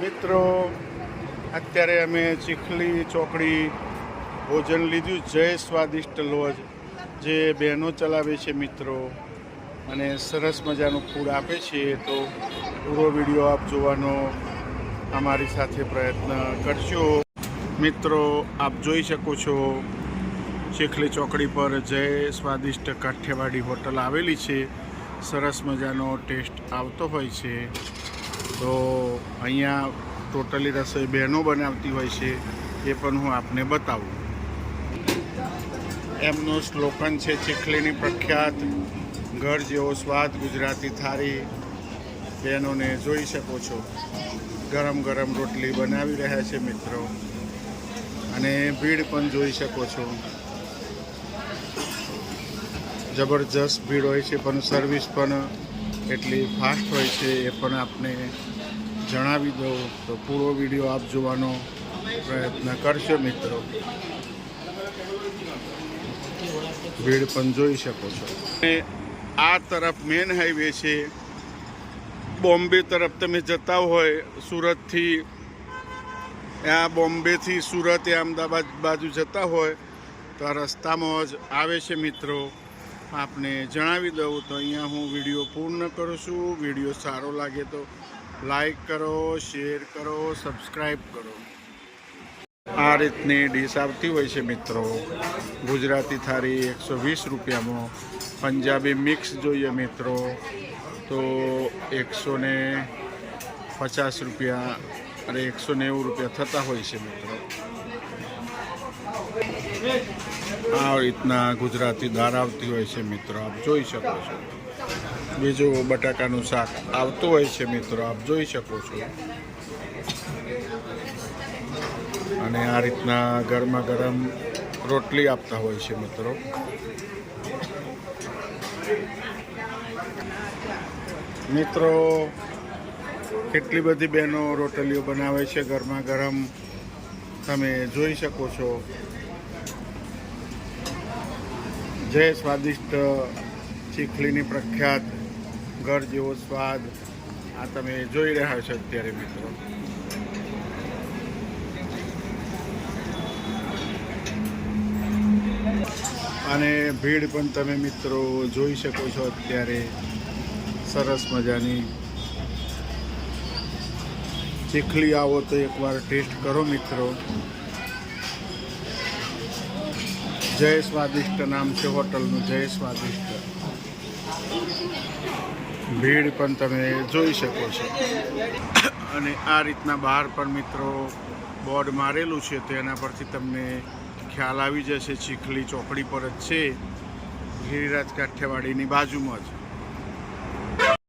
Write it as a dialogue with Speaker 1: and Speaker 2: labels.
Speaker 1: મિત્રો, અત્યારે અમે ચીખલી ચોકડી ભોજન લીધું. જય સ્વાદિષ્ટ લોજ. જે બહેનો ચલાવે છે મિત્રો, અને સરસ મજાનું ફૂડ આપે છે, તો પૂરો વીડિયો આપ જોવાનો અમારી સાથે પ્રયત્ન કરજો. મિત્રો, આપ જોઈ શકો છો, ચીખલી ચોકડી પર જય સ્વાદિષ્ટ કાઠિયાવાડી હોટલ આવેલી છે. સરસ મજાનો ટેસ્ટ આવતો હોય છે. તો અહીંયા ટોટલી રસોઈ બહેનો બનાવતી હોય છે, એ પણ હું આપને બતાવું. એમનું સ્લોકન છે, ચીખલીની પ્રખ્યાત ઘર જેવો સ્વાદ ગુજરાતી થાળી. બહેનોને જોઈ શકો છો. ગરમ ગરમ રોટલી બનાવી રહ્યા છે મિત્રો. અને ભીડ પણ જોઈ શકો છો. જબરજસ્ત ભીડ હોય છે, પણ સર્વિસ પણ એટલી ફાસ્ટ હોય છે એ પણ આપને જણાવી દઉં. તો પૂરો વીડિયો આપ જોવાનો પ્રયત્ન કરશો મિત્રો. ભીડ પણ જોઈ શકો છો. અને આ તરફ મેન હાઈવે છે. બોમ્બે તરફ તમે જતા હોય સુરતથી આ બોમ્બેથી સુરત એ અમદાવાદ બાજુ જતા હોય, તો આ રસ્તામાં જ આવે છે મિત્રો. આપને જણાવી દઉં તો અહીંયા હું વીડિયો પૂર્ણ કરું છું. વીડિયો સારો લાગે તો લાઈક કરો, શેર કરો સબસ્ક્રાઈબ કરો. આ રીતની ડીશ આવતી હોય છે મિત્રો. ગુજરાતી થાળી એકસો વીસ રૂપિયામાં. પંજાબી મિક્સ જોઈએ મિત્રો. તો એકસો પચાસ રૂપિયા અને એકસો નેવું રૂપિયા થતા હોય છે મિત્રો. આ રીતના ગુજરાતી દાળ આવતી હોય છે મિત્રો, આપ જોઈ શકો છો. બીજું બટાકાનું શાક આવતું હોય છે મિત્રો, આપ જોઈ શકો છો. અને આ રીતના ગરમા ગરમ રોટલી આપતા હોય છે મિત્રો. મિત્રો કેટલી બધી બહેનો રોટલીઓ બનાવે છે ગરમા ગરમ. તમે જોઈ શકો છો. જય સ્વાદિષ્ટ ચીખલીની પ્રખ્યાત ઘર જેવો સ્વાદ આ તમે જોઈ રહ્યા છો અત્યારે મિત્રો. અને ભીડ પણ તમે મિત્રો જોઈ શકો છો અત્યારે. સરસ મજાની. ચીખલી આવો તો એકવાર ટેસ્ટ કરો મિત્રો. જય સ્વાદિષ્ટ નામ છે હોટલનું, જય સ્વાદિષ્ટ. ભીડ પણ તમે જોઈ શકો છો. અને આ રીતના બહાર પણ મિત્રો બોર્ડ મારેલું છે, તો એના પરથી તમને ખ્યાલ આવી જશે, ચીખલી ચોકડી પર જ છે. ગિરિરાજ કાઠિયાવાડીની બાજુમાં જ.